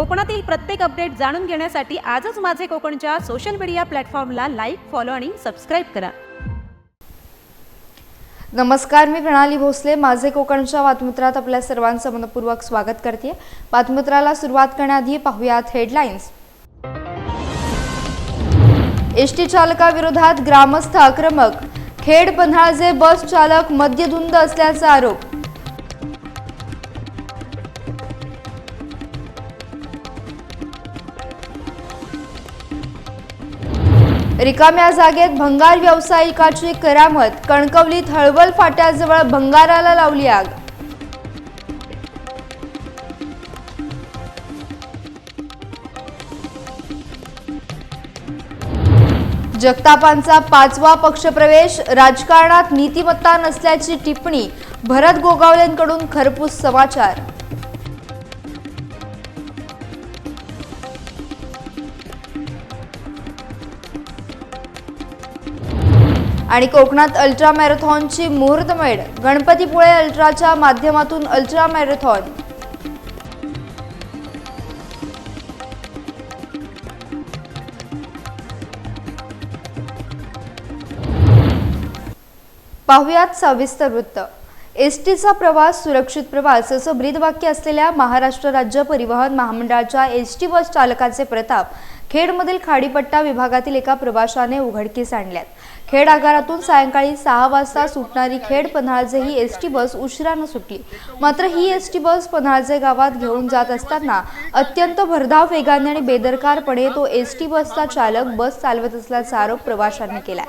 कोकणातील प्रत्येक अपडेट जाणून घेण्यासाठी आजच माझे कोकणच्या सोशल मीडिया प्लॅटफॉर्मला लाईक फॉलो आणि सबस्क्राईब करा. नमस्कार मी प्रणाली भोसले. माझे कोकणच्या बातमीपत्रात आपल्या सर्वांचं मनपूर्वक स्वागत करते. बातमीपत्राला सुरुवात करण्याआधी पाहुयात हेडलाईन्स एसटी चालकाविरोधात ग्रामस्थ आक्रमक. खेड पन्हाळचे बस चालक मद्यधुंद असल्याचा आरोप. रिकाम्या जागेत भंगार व्यावसायिकाची करामत कणकवलीत हळवल फाट्याजवळ भंगाराला लावली आग. जगतापांचा पाचवा पक्षप्रवेश राजकारणात नीतिमत्ता नसल्याची टिप्पणी भरत गोगावलेंकडून खरपूस समाचार. आणि कोकणात अल्ट्रा मॅरेथॉनची मुहूर्तमेढ गणपतीपुळे अल्ट्राच्या माध्यमातून अल्ट्रा मॅरेथॉन. पाहुयात सविस्तर वृत्त. एस टीचा प्रवास सुरक्षित प्रवास असं ब्रीदवाक्य असलेल्या महाराष्ट्र राज्य परिवहन महामंडळाच्या एस टी बस चालकाचे प्रताप खेडमधील खाडीपट्टा विभागातील एका प्रवाशाने उघडकीस आणल्यात. खेड आगारातून सायंकाळी सहा वाजता सुटणारी खेड पन्हाळजे ही एस टी बस उशिरानं सुटली. मात्र ही एस टी बस पन्हाळजे गावात घेऊन जात असताना अत्यंत भरधाव वेगाने आणि बेदरकारपणे तो एस टी बसचा चालक बस चालवत असल्याचा आरोप प्रवाशांनी केला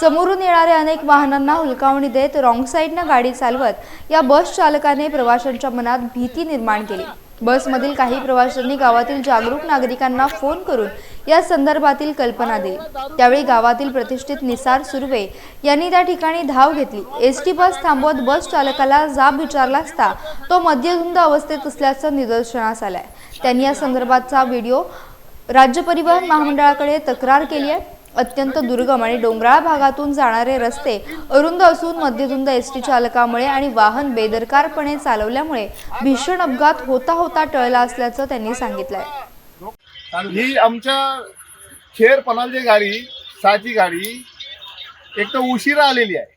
समोरून येणाऱ्या अनेक वाहनांना हुलकावणी देत रॉंग साईडनं गाडी चालवत या बस चालकाने प्रवाशांच्या मनात भीती निर्माण केली. बसमधील काही प्रवाशांनी गावातील जागरूक नागरिकांना फोन करून या संदर्भातील कल्पना दिली. त्यावेळी गावातील प्रतिष्ठित निसार सुर्वे यांनी त्या ठिकाणी धाव घेतली. एस टी बस थांबवत बस चालकाला जाब विचारला असता तो मद्यधुंद अवस्थेत असल्याचं निदर्शनास आलंय. त्यांनी या संदर्भातचा व्हिडिओ राज्य परिवहन महामंडळाकडे तक्रार केली आहे. अत्यंत दुर्गम आणि डोंगराळ भागातून जाणारे रस्ते अरुंद असून मध्यधुंद एस टी चालकामुळे आणि वाहन बेदरकारपणे चालवल्यामुळे भीषण अपघात होता होता टळला असल्याचं त्यांनी सांगितलंय. ही आमच्या खेर पनालची गाडी साची गाडी एक तर उशिरा आलेली आहे.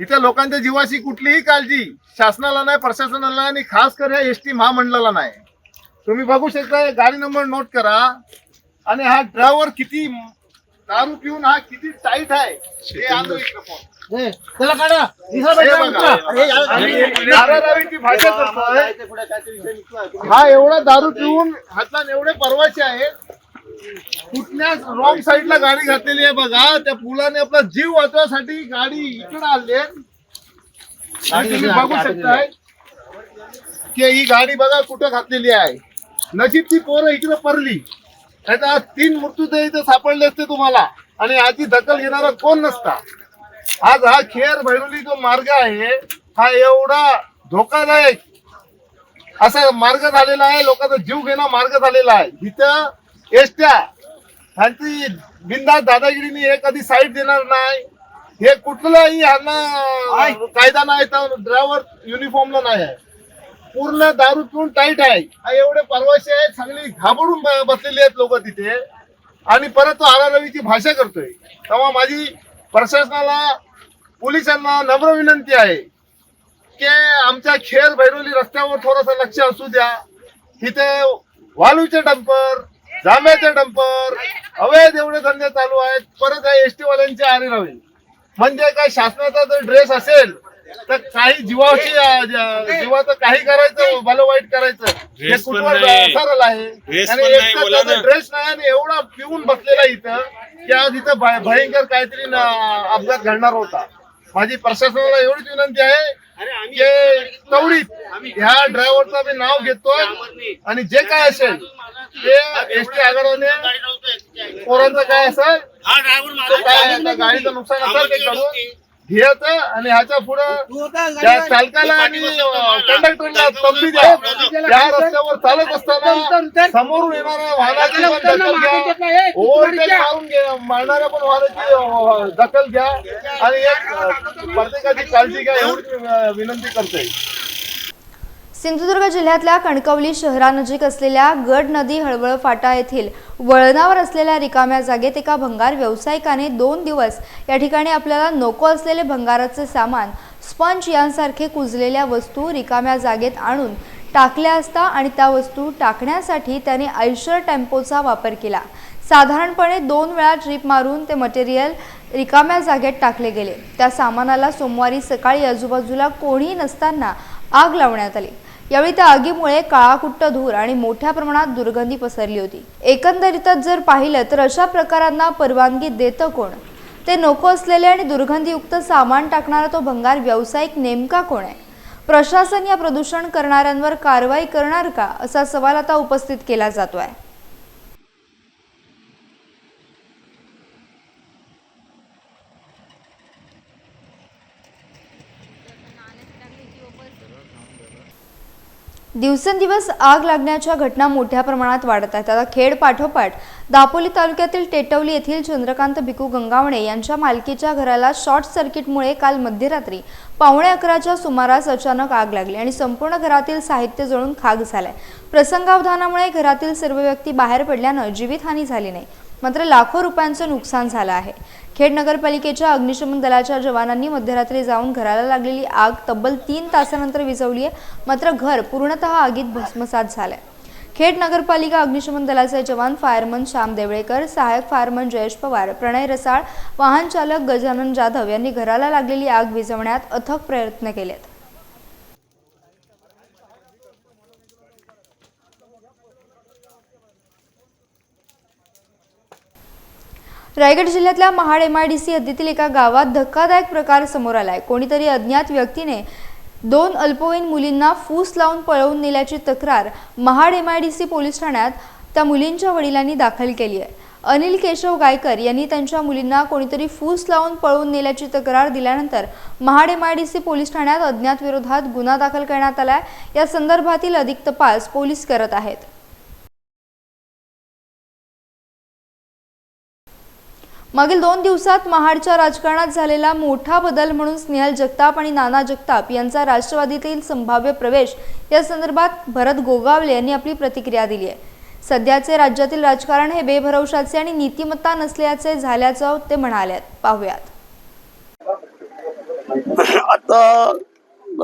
इथं लोकांच्या जीवाची कुठलीही काळजी शासनाला नाही प्रशासनाला आणि खास कर एस टी महामंडळाला नाही. तुम्ही बघू शकता गाडी नंबर नोट करा. आणि हा ड्रायव्हर किती दारू पिऊन हा किती टाईट आहे. हे phone. त्याला काढा. हे बघा. आणि दारादारीची भाषा करतोय हा एवढा दारू पिऊन हातात एवढे परवाचे आहेत कुठल्या रॉंग साईडला गाडी घातलेली आहे बघा. त्या पुलाने आपला जीव वाचवण्यासाठी गाडी इकडे आणली आणि तुम्ही बघू शकताय की ही गाडी बघा कुठं घातलेली आहे. नशीब ती पोरं इकडे पडली आज तीन मृत्यू तर इथे सापडले असते तुम्हाला. आणि याची दखल घेणारा कोण नसता. आज हा खेर भैरवली जो मार्ग आहे हा एवढा धोकादायक असा मार्ग झालेला आहे लोकांचा जीव घेणा मार्ग झालेला आहे. इथं एसट्या ह्यांची बिंदास दादागिरीने हे कधी साईड देणार नाही. हे कुठलाही ह्यांना कायदा नाही तर ड्रायव्हर युनिफॉर्मला नाही आहे. पूर्ण दारू पिऊन टाईट आहे. एवढे परवाशे आहेत चांगली घाबरून ब- आहेत लोक तिथे. आणि परत तो आरारवीची भाषा करतोय. तेव्हा माझी प्रशासनाला पोलिसांना नम्र विनंती आहे की आमच्या खेर भैरोली रस्त्यावर थोडस लक्ष असू द्या. तिथे वालूचे डंपर जांभ्याचे डंपर अवैध एवढे धंदे चालू आहेत. परत आहे एसटी वाल्यांचे आरे रवी म्हणजे काय शासनाचा जर ड्रेस असेल तर काही जीवाशी जीवाचं काही करायचं भलं वाईट करायचं हे Dress पण कुठवर नाही. सरळ आहे Dress आणि पण एक नाही, तर बोला त्याचा ना. ड्रेस नाही आणि एवढा पिऊन बसलेला इथं की आज इथं भय- भयंकर काहीतरी न- अपघात घडणार होता माझी प्रशासनाला एवढीच विनंती आहे की तेवढीच ह्या ड्रायव्हरचं मी नाव घेतोय आणि जे काय असेल ते एस टी आघाडीने पोरांचं काय असेल हा तो काय गाडीचं नुकसान असेल ते करून घ्यायचं आणि ह्याच्या पुढं त्या चालकाला आणि कंडक्टरला तंबी द्या त्या रस्त्यावर चालत असताना समोरून येणाऱ्या वाहनाची पण दखल घ्या. ओव्हरटेक मारून घ्या मारणाऱ्या पण वाहनाची दखल घ्या. आणि एक प्रत्येकाची काळजी घ्या एवढी विनंती करतोय. सिंधुदुर्ग जिल्ह्यातल्या कणकवली शहरानजीक असलेल्या गड नदी हळवळ फाटा येथील वळणावर असलेल्या रिकाम्या जागेत एका भंगार व्यावसायिकाने दोन दिवस या ठिकाणी आपल्याला नको असलेले भंगाराचे सामान स्पंज यांसारखे कुजलेल्या वस्तू रिकाम्या जागेत आणून टाकल्या असता आणि त्या वस्तू टाकण्यासाठी त्याने आयशर टेम्पोचा वापर केला. साधारणपणे दोन वेळा ट्रिप मारून ते मटेरियल रिकाम्या जागेत टाकले गेले. त्या सामानाला सोमवारी सकाळी आजूबाजूला कोणीही नसताना आग लावण्यात आली. यावेळी त्या आगीमुळे काळाकुट्ट धूर आणि मोठ्या प्रमाणात दुर्गंधी पसरली होती. एकंदरीतच जर पाहिलं तर अशा प्रकारांना परवानगी देतं कोण? ते नको असलेले आणि दुर्गंधीयुक्त सामान टाकणारा तो भंगार व्यावसायिक नेमका कोण आहे? प्रशासन या प्रदूषण करणाऱ्यांवर कारवाई करणार का? असा सवाल आता उपस्थित केला जातो आहे दिवसेंदिवस आग लागण्याच्या घटना मोठ्या प्रमाणात वाढत आहेत. आता खेड पाठोपाठ दापोली तालुक्यातील टेटवली येथील चंद्रकांत भिकू गंगावणे यांच्या मालकीच्या घराला शॉर्ट सर्किटमुळे काल मध्यरात्री पावणे अकराच्या सुमारास अचानक आग लागली आणि संपूर्ण घरातील साहित्य जळून खाक झालाय. प्रसंगावधानामुळे घरातील सर्व व्यक्ती बाहेर पडल्यानं जीवितहानी झाली नाही. मात्र लाखो रुपयांचं नुकसान झालं आहे. खेड नगरपालिकेच्या अग्निशमन दलाच्या जवानांनी मध्यरात्री जाऊन घराला लागलेली आग तब्बल तीन तासानंतर विझवली आहे मात्र घर पूर्णतः आगीत भस्मसात झालंय. खेड नगरपालिका अग्निशमन दलाचे जवान फायरमन श्याम देवळेकर सहायक फायरमन जयेश पवार प्रणय रसाळ वाहन चालक गजानन जाधव यांनी घराला लागलेली आग विझवण्यात अथक प्रयत्न केलेत. रायगड जिल्ह्यातल्या Mahad M I D C हद्दीतील एका गावात धक्कादायक प्रकार समोर आलाय. कोणीतरी अज्ञात व्यक्तीने दोन अल्पवयीन मुलींना फूस लावून पळवून नेल्याची तक्रार Mahad M I D C police ठाण्यात त्या मुलींच्या वडिलांनी दाखल केली आहे. अनिल केशव गायकर यांनी त्यांच्या मुलींना कोणीतरी फूस लावून पळवून नेल्याची तक्रार दिल्यानंतर Mahad M I D C police ठाण्यात अज्ञात विरोधात गुन्हा दाखल करण्यात आलाय. या संदर्भातील अधिक तपास पोलीस करत आहेत. मागील दोन दिवसात महाडच्या राजकारणात झालेला मोठा बदल म्हणून स्नेहल जगताप आणि नाना जगताप यांचा राष्ट्रवादीतील संभाव्य प्रवेश या संदर्भात भरत गोगावले यांनी आपली प्रतिक्रिया दिली आहे. सध्याचे राज्यातील राजकारण हे बेभरवशाचे आणि नीतिमत्ता नसल्याचे झाल्याचं ते म्हणाले पाहुयात. आता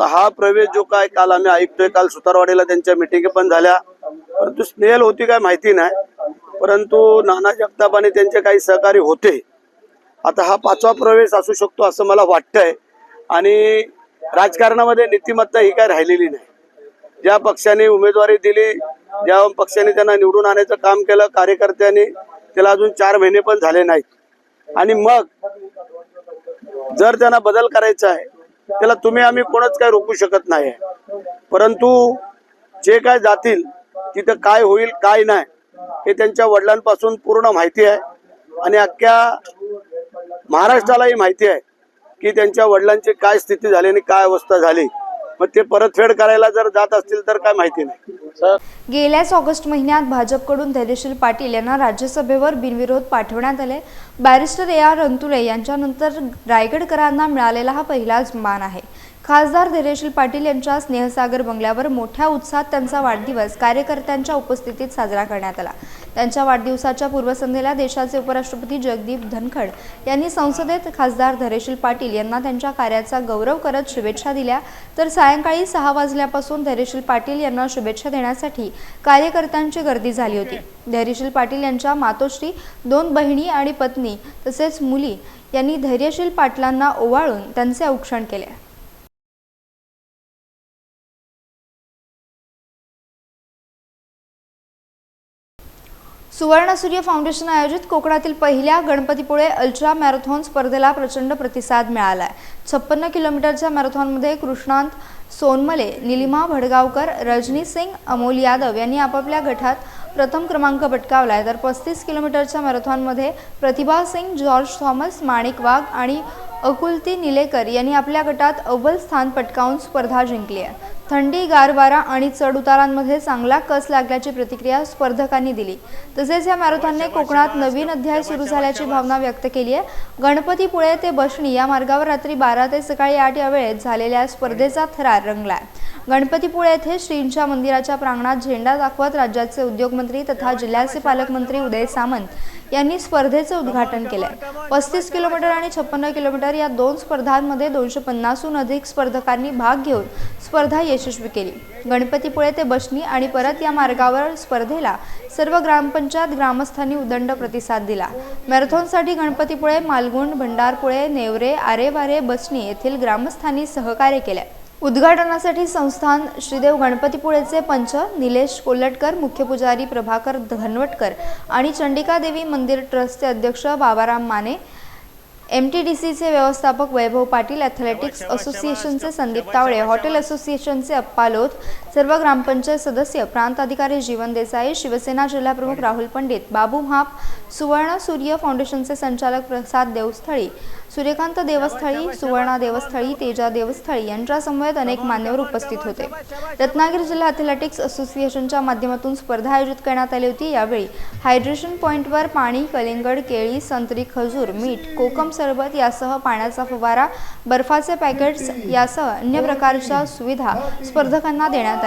हा प्रवेश जो काय काल आम्ही ऐकतोय काल सुतारवाडीला त्यांच्या मिटिंग पण झाल्या परंतु स्नेहल होती काय माहिती नाही. परंतु नाना जगतापाने त्यांचे काही सहकारी होते. आता हा पाचवा प्रवेश असू शकतो असं मला वाटतंय. आणि राजकारणामध्ये नीतिमत्ता ही काय राहिलेली नाही. ज्या पक्षाने उमेदवारी दिली ज्या पक्षाने त्यांना निवडून आणायचं काम केलं कार्यकर्त्यांनी त्याला अजून चार महिने पण झाले नाहीत. आणि मग जर त्यांना बदल करायचा आहे त्याला तुम्ही आम्ही कोणच काय रोखू शकत नाही परंतु जे काय जातील तिथं काय होईल काय नाही हे त्यांच्या वडिलांपासून पूर्ण माहिती आहे. आणि अख्ख्या महाराष्ट्रालाही माहिती आहे की त्यांच्या वडिलांची काय स्थिती झाली आणि काय अवस्था झाली. मग ते परतफेड करायला जर जात असतील तर काय माहिती नाही. गेल्याच ऑगस्ट महिन्यात भाजपकडून धैर्यशील पाटील यांना राज्यसभेवर बिनविरोध पाठवण्यात आले. बॅरिस्टर ए आर रंतुले यांच्यानंतर रायगडकरांना मिळालेला हा पहिलाच मान आहे. खासदार धैर्यशील पाटील यांच्या स्नेहसागर बंगल्यावर मोठ्या उत्साहात त्यांचा वाढदिवस कार्यकर्त्यांच्या उपस्थितीत साजरा करण्यात आला. त्यांच्या वाढदिवसाच्या पूर्वसंध्येला देशाचे उपराष्ट्रपती जगदीप धनखड यांनी संसदेत खासदार धैर्यशील पाटील यांना त्यांच्या कार्याचा गौरव करत शुभेच्छा दिल्या. तर सायंकाळी सहा वाजल्यापासून धैर्यशील पाटील यांना शुभेच्छा देण्यासाठी कार्यकर्त्यांची गर्दी झाली होती. धैर्यशील पाटील यांच्या मातोश्री दोन बहिणी आणि पत्नी तसेच मुली यांनी धैर्यशील पाटलांना ओवाळून त्यांचे औक्षण केले. सुवर्ण सूर्य फाउंडेशन आयोजित कोकणातील पहिल्या गणपतीपुळे अल्ट्रा मॅरेथॉन स्पर्धेला प्रचंड प्रतिसाद मिळाला आहे छप्पन्न किलोमीटरच्या मॅरेथॉनमध्ये कृष्णांत सोनमले निलिमा भडगावकर रजनी सिंग अमोल यादव यांनी आपापल्या गटात प्रथम क्रमांक पटकावला आहे तर पस्तीस किलोमीटरच्या मॅरेथॉनमध्ये प्रतिभा सिंग जॉर्ज थॉमस माणिक वाघ आणि अकुलती निलेकर यांनी आपल्या गटात अव्वल स्थान पटकावून स्पर्धा जिंकली आहे. थंडी गार वारा आणि चढ उतारांमध्ये चांगला कस लागल्याची प्रतिक्रिया स्पर्धकांनी दिली. तसेच या मॅरेथॉनने कोकणात नवीन अध्याय सुरू झाल्याची भावना व्यक्त केली आहे. गणपतीपुळे ते बशणी या मार्गावर रात्री बारा ते सकाळी आठ या वेळेत झालेल्या स्पर्धेचा थरार रंगलाय. गणपतीपुळे येथे श्रींच्या मंदिराच्या प्रांगणात झेंडा दाखवत राज्याचे उद्योगमंत्री तथा जिल्ह्याचे पालकमंत्री उदय सामंत यांनी स्पर्धेचे उद्घाटन केलंय. पस्तीस किलोमीटर आणि छप्पन्न किलोमीटर या दोन स्पर्धांमध्ये दोनशे पन्नासहून अधिक स्पर्धकांनी भाग घेऊन स्पर्धा यशस्वी केली. गणपतीपुळे ते बशनी आणि परत या मार्गावर स्पर्धेला सर्व ग्रामपंचायत ग्रामस्थांनी उदंड प्रतिसाद दिला. मॅरेथॉनसाठी गणपतीपुळे मालगुंड भंडारपुळे नेवरे आरेवारे बसणी येथील ग्रामस्थांनी सहकार्य केले उद्घाटनासाठी संस्थान श्रीदेव गणपतीपुळेचे पंच निलेश कोल्हटकर मुख्य पुजारी प्रभाकर धनवटकर आणि चंडिका देवी मंदिर ट्रस्टचे अध्यक्ष Babaram Mane M T D सीचे व्यवस्थापक वैभव पाटील ॲथलेटिक्स असोसिएशनचे संदीप तावडे हॉटेल असोसिएशनचे अप्पा लोथ सर्व ग्रामपंचायत सदस्य प्रांत अधिकारी जीवन देसाई शिवसेना जिल्हाप्रमुख राहुल पंडित बाबू महाप सुवर्ण सूर्य फाउंडेशनचे संचालक प्रसाद देवस्थळी सूर्यकांत देवस्थळी सुवर्णा देवस्थळी तेजा देवस्थळी यांच्या समवेत अनेक मान्यवर उपस्थित होते. रत्नागिरी जिल्हा ॲथलेटिक्स असोसिएशनच्या माध्यमातून स्पर्धा आयोजित करण्यात आली होती. यावेळी हायड्रेशन पॉईंटवर पाणी कलिंगड केळी संत्री खजूर मीठ कोकम सरबत यासह पाण्याचा फवारा बर्फाचे पॅकेट्स यासह अन्य प्रकारच्या सुविधा स्पर्धकांना देण्यात आल्या.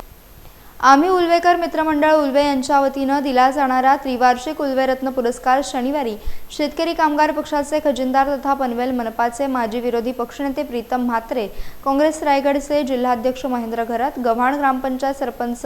आम्ही उल्वेकर मित्रमंडळ उल्वे यांच्या वतीनं दिला जाणारा त्रिवार्षिक उल्वेरत्न पुरस्कार शनिवारी शेतकरी कामगार पक्षाचे खजिनदार तथा पनवेल मनपाचे माजी विरोधी पक्षनेते प्रीतम म्हात्रे काँग्रेस रायगडचे जिल्हाध्यक्ष महेंद्र घरत गव्हाण ग्रामपंचायत सरपंच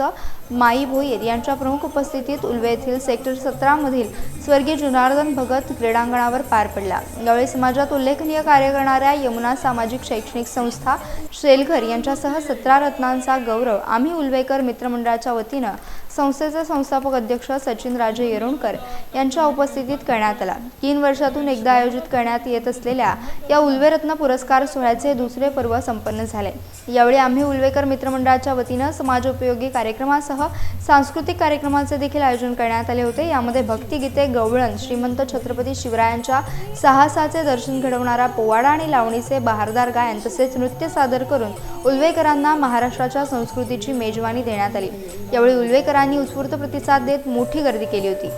माई भोईर यांच्या प्रमुख उपस्थितीत उल्वे येथील सेक्टर सतरामधील स्वर्गीय जनार्दन भगत क्रीडांगणावर पार पडला. यावेळी समाजात उल्लेखनीय कार्य करणाऱ्या यमुना सामाजिक शैक्षणिक संस्था शेलघर यांच्यासह सतरा रत्नांचा गौरव आम्ही उल्वेकर मित्रमंडळाच्या वतीनं संस्थेचे संस्थापक अध्यक्ष सचिन राजे येरुणकर यांच्या उपस्थितीत करण्यात आला. तीन वर्षातून एकदा आयोजित करण्यात येत असलेल्या या उल्वेरत्न पुरस्कार सोहळ्याचे दुसरे पर्व संपन्न झाले. यावेळी आम्ही उल्वेकर मित्रमंडळाच्या वतीनं समाजोपयोगी कार्यक्रमासह सांस्कृतिक कार्यक्रमाचे देखील आयोजन करण्यात आले होते. यामध्ये भक्तिगीते गवळण श्रीमंत छत्रपती शिवरायांच्या साहसाचे दर्शन घडवणारा पोवाडा आणि लावणीचे बहारदार गायन तसेच नृत्य सादर करून उल्वेकरांना महाराष्ट्राच्या संस्कृतीची मेजवानी देण्यात आली. यावेळी उल्वेकरांनी उत्स्फूर्त प्रतिसाद देत मोठी गर्दी केली होती.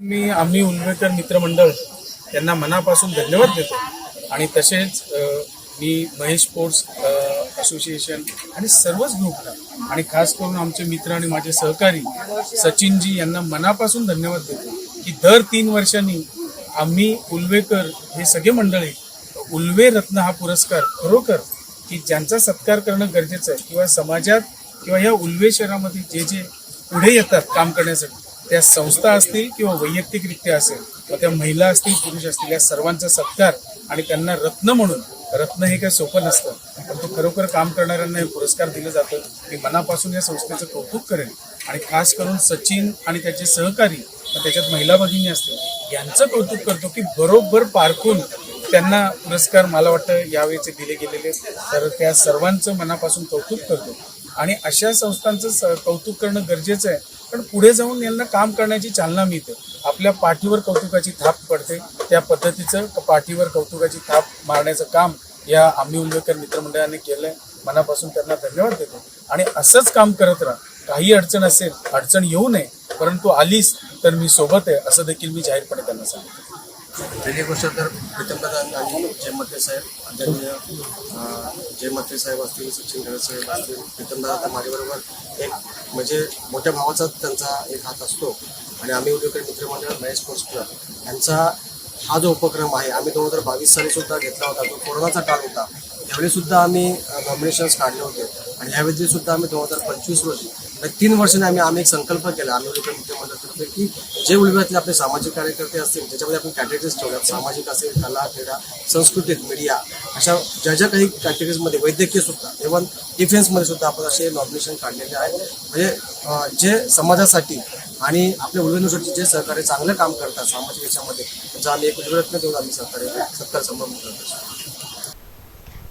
मी आम्ही उल्वेकर मित्रमंडळ त्यांना मनापासून धन्यवाद देतो. आणि तसेच मी महेश स्पोर्ट्स असोसिएशन आणि सर्वच ग्रुपला आणि खास करून आमचे मित्र आणि माझे सहकारी सचिनजी यांना मनापासून धन्यवाद देतो की दर तीन वर्षांनी आम्ही उल्वेकर हे सगळे मंडळी उल्वे रत्न हा पुरस्कार खरोखर की ज्यांचा सत्कार करणं गरजेचं आहे किंवा समाजात किंवा या उल्वे शहरामध्ये जे जे पुढे येतात काम करण्यासाठी त्या संस्था असतील किंवा वैयक्तिकरित्या असेल किंवा त्या महिला असतील पुरुष असतील या सर्वांचा सत्कार आणि त्यांना रत्न म्हणून रत्न हे काही सोपं नसतं पण तो खरोखर काम करणाऱ्यांना हे पुरस्कार दिलं जातं. मी मनापासून या संस्थेचं कौतुक करेन आणि खास करून सचिन आणि त्याचे सहकारी त्याच्यात महिला भगिनी असतील यांचं कौतुक करतो की बरोबर पारखून त्यांना पुरस्कार मला वाटतं यावेळेचे दिले गेलेले तर त्या सर्वांचं मनापासून कौतुक करतो. आणि अशा संस्थांचं स- कौतुक करणं गरजेचं आहे. पण पुढे जाऊन यांना काम करण्याची चालना मिळते. आपल्या पाठीवर कौतुकाची थाप पडते. त्या पद्धतीचं पाठीवर कौतुकाची थाप मारण्याचं काम या आम्ही उल्लेकर मित्रमंडळाने केलं आहे मनापासून त्यांना धन्यवाद देतो. आणि असंच काम करत राहा. काही अडचण असेल अडचण येऊ नये. परंतु आलीच तर मी सोबत आहे असं देखील मी जाहीरपणे त्यांना सांगितलं पहिली गोष्ट तर प्रीतमदादा आणि जय मते साहेब आदरणीय जय मते साहेब असतील सचिन गणेश साहेब असतील प्रीतमदादा तर माझ्याबरोबर एक म्हणजे मोठ्या भावाचा त्यांचा एक हात असतो. आणि आम्ही उद्योगकर मित्रमंडळ महेश स्पोर्ट्स यांचा हा जो उपक्रम आहे आम्ही दोन हजार बावीस साली सुद्धा घेतला होता. तो कोरोनाचा काळ होता त्यावेळी सुद्धा आम्ही नॉमिनेशन्स काढले होते. आणि ह्यावेळी सुद्धा आम्ही दोन हजार पंचवीस रोजी तीन वर्षांनी आम्ही आम्ही एक संकल्प केला आम्ही उद्योगकर मित्रमंडळातर्फे की जे उलव्यातले आपले सामाजिक कार्यकर्ते असतील ज्याच्यामध्ये आपण कॅटेगरीज ठेवल्यात सामाजिक असेल कला क्रीडा संस्कृतीत मीडिया अशा ज्या ज्या काही कॅटेगरीजमध्ये वैद्यकीय सुद्धा इव्हन डिफेन्समध्ये सुद्धा आपण असे नॉमिनेशन काढलेले आहे म्हणजे जे समाजासाठी आणि आपल्या उल्लेखनुसारचे जे सहकार्य चांगलं काम करतात सामाजिक याच्यामध्ये त्यांचा आम्ही एक उल्लेखन देऊन आम्ही सहकार्य सत्कार संबंध करत असतो.